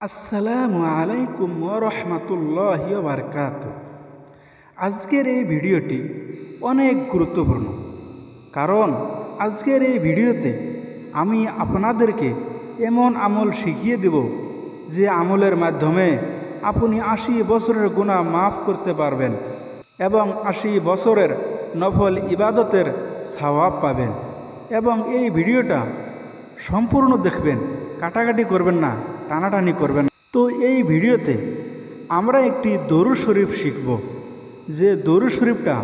আসসালামু আলাইকুম রহমতুল্লাহ বারকাত আজকের এই ভিডিওটি অনেক গুরুত্বপূর্ণ, কারণ আজকের এই ভিডিওতে আমি আপনাদেরকে এমন আমল শিখিয়ে দেব যে আমলের মাধ্যমে আপনি আশি বছরের গুণা মাফ করতে পারবেন এবং আশি বছরের নফল ইবাদতের সওয়াব পাবেন এবং এই ভিডিওটা সম্পূর্ণ দেখবেন, কাটাকাটি করবেন না। টানাটানি করবেন। তো এই ভিডিওতে আমরা একটি দরু শরীফ শিখব। যে দরু শরীফটা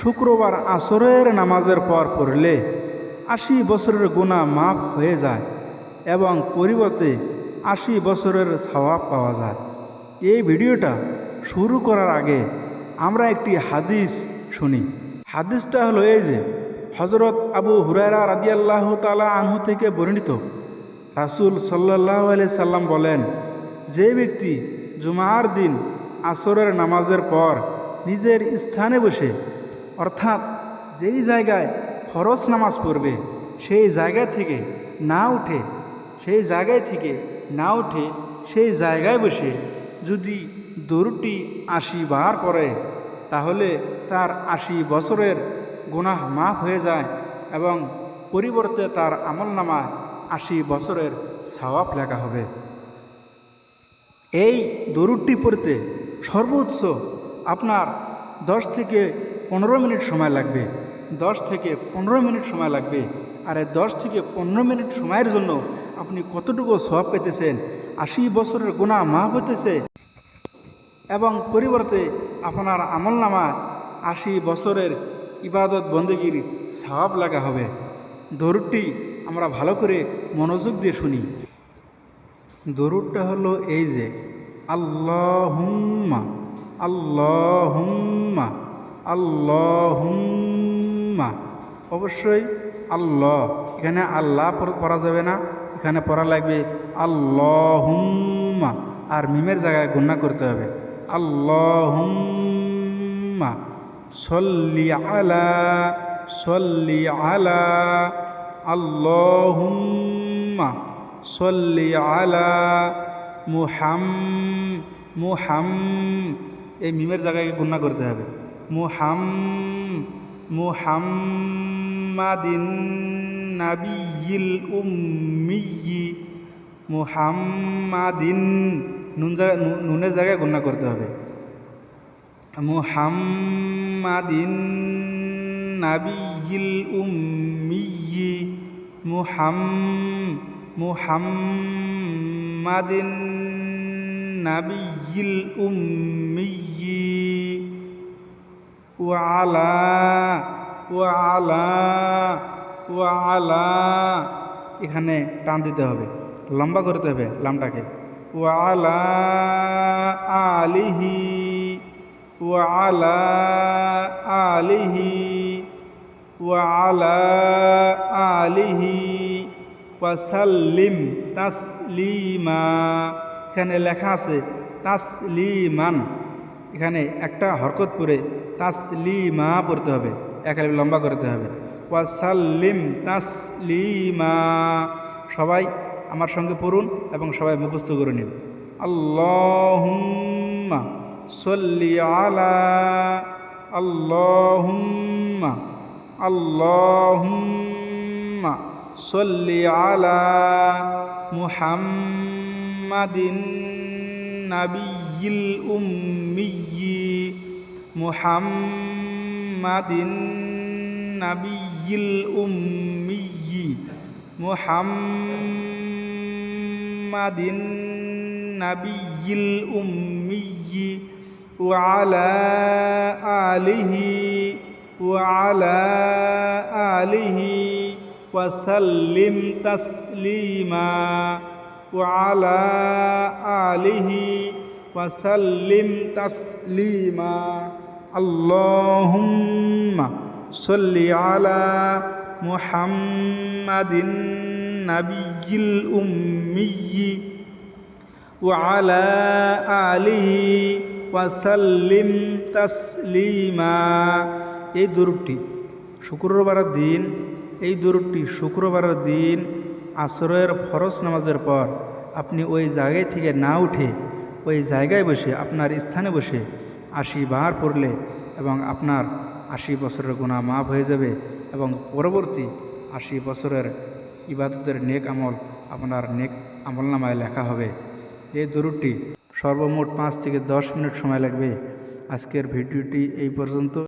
শুক্রবার আসরের নামাজের পর পড়লে আশি বছরের গুণা মাফ হয়ে যায় এবং পরিবর্তে আশি বছরের সওয়াব পাওয়া যায়। এই ভিডিওটা শুরু করার আগে আমরা একটি হাদিস শুনি। হাদিসটা হলো এই যে হজরত আবু হুরায়রা রাদিয়াল্লাহ তালা আনহু থেকে বর্ণিত। রাসুল সাল্লাহ আলি সাল্লাম বলেন, যে ব্যক্তি জুমার দিন আসরের নামাজের পর নিজের স্থানে বসে, অর্থাৎ যেই জায়গায় ফরজ নামাজ পড়বে, সেই জায়গা থেকে না উঠে, সেই জায়গায় থেকে না উঠে, সেই জায়গায় বসে যদি দরুটি আশি বার পরে তাহলে তার আশি বছরের গুনাহ মাফ হয়ে যায় এবং পরিবর্তে তার আমল নামায় আশি বছরের সওয়াব লেখা হবে। এই দরুদটি পড়তে সর্বোচ্চ আপনার দশ থেকে পনেরো মিনিট সময় লাগবে। দশ থেকে পনেরো মিনিট সময় লাগবে। আর এই দশ থেকে পনেরো মিনিট সময়ের জন্য আপনি কতটুকু সব পেতেছেন? আশি বছরের গুণা মাফ হইতেছে। এবং পরিবর্তে আপনার আমল নামা আশি বছরের ইবাদত বন্দেগীর সওয়াব লাগা হবে। দরুদটি আমরা ভালো করে মনোযোগ দিয়ে শুনি। দরুদটা হলো এই যে, আল্লাহুম্মা আল্লাহুম্মা আল্লাহুম্মা। অবশ্যই আল্লাহ, এখানে আল্লাহ পড়- যাবে না, এখানে পড়া লাগবে আল্লাহুম্মা। আর মিমের জায়গায় গুণা করতে হবে, আল্লাহুম্মা, সল্লি আলা সল্লি আলা। আল্লাহুম্মা সল্লি আলা মুহাম মুহাম। এই মিমের জায়গায় গুণা করতে হবে। মুহাম, মুহাম্মাদিন নাবিয়িল উম্মিয়ি মুহাম্মাদিন নুন জায়গায় নুনের জায়গায় গুণা করতে হবে। মুহাম্মাদিন নাবিয়িল উম্মিয়ি মুহাম, মুহাম্মাদিন নাবিয়িল উম্মিয়ি ওয়ালা ওয়ালা ওয়ালা। এখানে টান দিতে হবে, লম্বা করতে হবে লামটাকে। ওয়ালা আলিহি ওয়ালা আলিহি। আলিহি ওয়াসাল্লিম তাসলিমা এখানে লেখা আছে, তাসলিমান। এখানে একটা হরকত পরে তাসলিমা পড়তে হবে একালে লম্বা করতে হবে। ওয়াসাল্লিম তাসলিমা। সবাই আমার সঙ্গে পড়ুন এবং সবাই মুখস্থ করে নিন। আল্লাহুম্মা সল্লি আলা, আল্লাহুম্মা। اللهم صل على محمد النبي الأمي محمد النبي الأمي محمد النبي الأمي وعلى آله وعلى آله وسلم تسليما وعلى آله وسلم تسليما. اللهم صل على محمد النبي الأمي وعلى آله وسلم تسليما. এই দরুদটি শুক্রবারের দিন, এই দরুদটি শুক্রবারের দিন আশ্রয়ের ফরজ নামাজের পর আপনি ওই জায়গায় থেকে না উঠে, ওই জায়গায় বসে, আপনার স্থানে বসে আশি বার পড়লে এবং আপনার আশি বছরের গুণা মাফ হয়ে যাবে এবং পরবর্তী আশি বছরের ইবাদতের নেক আমল আপনার নেক আমল নামায় লেখা হবে। এই দরুদটি সর্বমোট পাঁচ থেকে দশ মিনিট সময় লাগবে। আজকের ভিডিওটি এই পর্যন্ত।